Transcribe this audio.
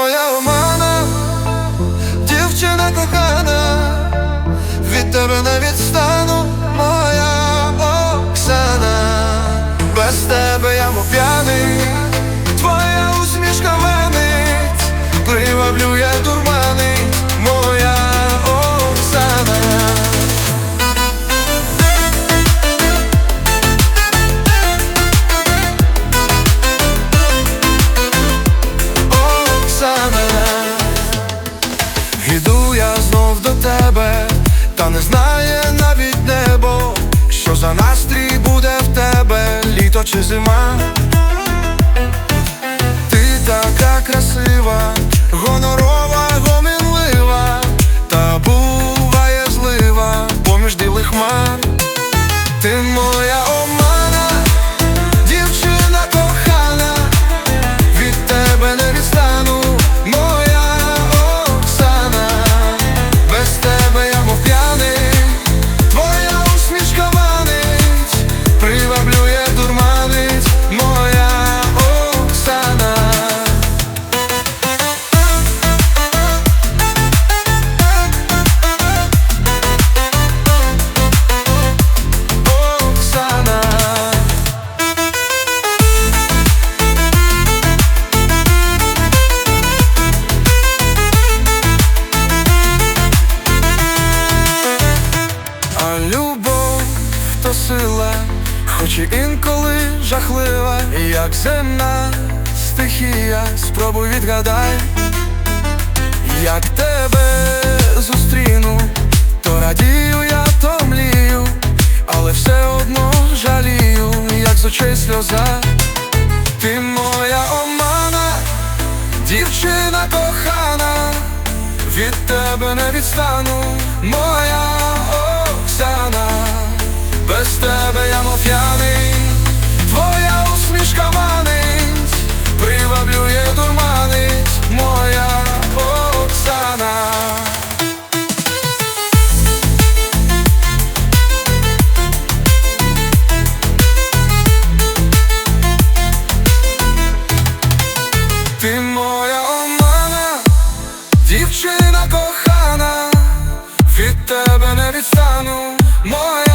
моя омана, дівчина кохана, від тебе не відстану, моя Оксана, без тебе я мов п'яний, та не знає навіть небо, що за настрій буде в тебе, літо чи зима. Любов то сила, хоч і інколи жахлива, як земна стихія, спробуй відгадай, як тебе зустріну, то радію я, то млію, але все одно жалію, як з очей сльоза, ти моя омана, дівчина кохана, від тебе не відстану, моя п'яний, твоя усмішка манить, приваблює дурманить, моя Оксана. Ти моя омана, дівчина кохана, від тебе не відстану, моя